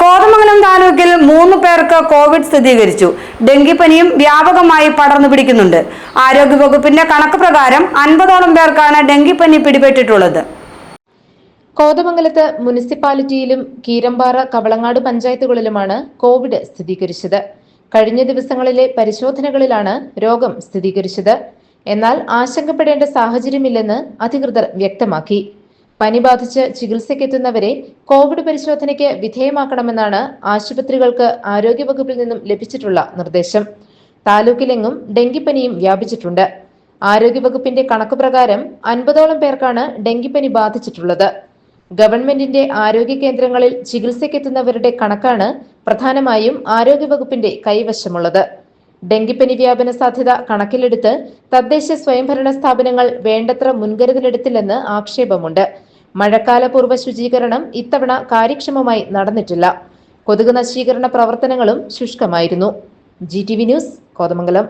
കോതമംഗലം താലൂക്കിൽ മൂന്ന് പേർക്ക് കോവിഡ് സ്ഥിരീകരിച്ചു. ഡെങ്കിപ്പനിയും വ്യാപകമായി പടർന്നു പിടിക്കുന്നുണ്ട്. ആരോഗ്യവകുപ്പിന്റെ കണക്ക് പ്രകാരം അൻപതോളം പേർക്കാണ് ഡെങ്കിപ്പനി പിടിപെട്ടിട്ടുള്ളത്. കോതമംഗലത്ത് മുനിസിപ്പാലിറ്റിയിലും കീരമ്പാറ കവളങ്ങാട് പഞ്ചായത്തുകളിലുമാണ് കോവിഡ് സ്ഥിരീകരിച്ചത്. കഴിഞ്ഞ ദിവസങ്ങളിലെ പരിശോധനകളിലാണ് രോഗം സ്ഥിരീകരിച്ചത്. എന്നാൽ ആശങ്കപ്പെടേണ്ട സാഹചര്യമില്ലെന്ന് അധികൃതർ വ്യക്തമാക്കി. പനി ബാധിച്ച് ചികിത്സയ്ക്കെത്തുന്നവരെ കോവിഡ് പരിശോധനയ്ക്ക് വിധേയമാക്കണമെന്നാണ് ആശുപത്രികൾക്ക് ആരോഗ്യവകുപ്പിൽ നിന്നും ലഭിച്ചിട്ടുള്ള നിർദ്ദേശം. താലൂക്കിലെങ്ങും ഡെങ്കിപ്പനിയും വ്യാപിച്ചിട്ടുണ്ട്. ആരോഗ്യവകുപ്പിന്റെ കണക്ക് പ്രകാരം അൻപതോളം പേർക്കാണ് ഡെങ്കിപ്പനി ബാധിച്ചിട്ടുള്ളത്. ഗവൺമെന്റിന്റെ ആരോഗ്യ കേന്ദ്രങ്ങളിൽ ചികിത്സയ്ക്കെത്തുന്നവരുടെ കണക്കാണ് പ്രധാനമായും ആരോഗ്യവകുപ്പിന്റെ കൈവശമുള്ളത്. ഡെങ്കിപ്പനി വ്യാപന സാധ്യത കണക്കിലെടുത്ത് തദ്ദേശ സ്വയംഭരണ സ്ഥാപനങ്ങൾ വേണ്ടത്ര മുൻകരുതലെടുത്തില്ലെന്ന് ആക്ഷേപമുണ്ട്. മഴക്കാലപൂർവ ശുചീകരണം ഇത്തവണ കാര്യക്ഷമമായി നടന്നിട്ടില്ല. കൊതുക് നശീകരണ പ്രവർത്തനങ്ങളും ശുഷ്കമായിരുന്നു. G T V news Kothamangalam.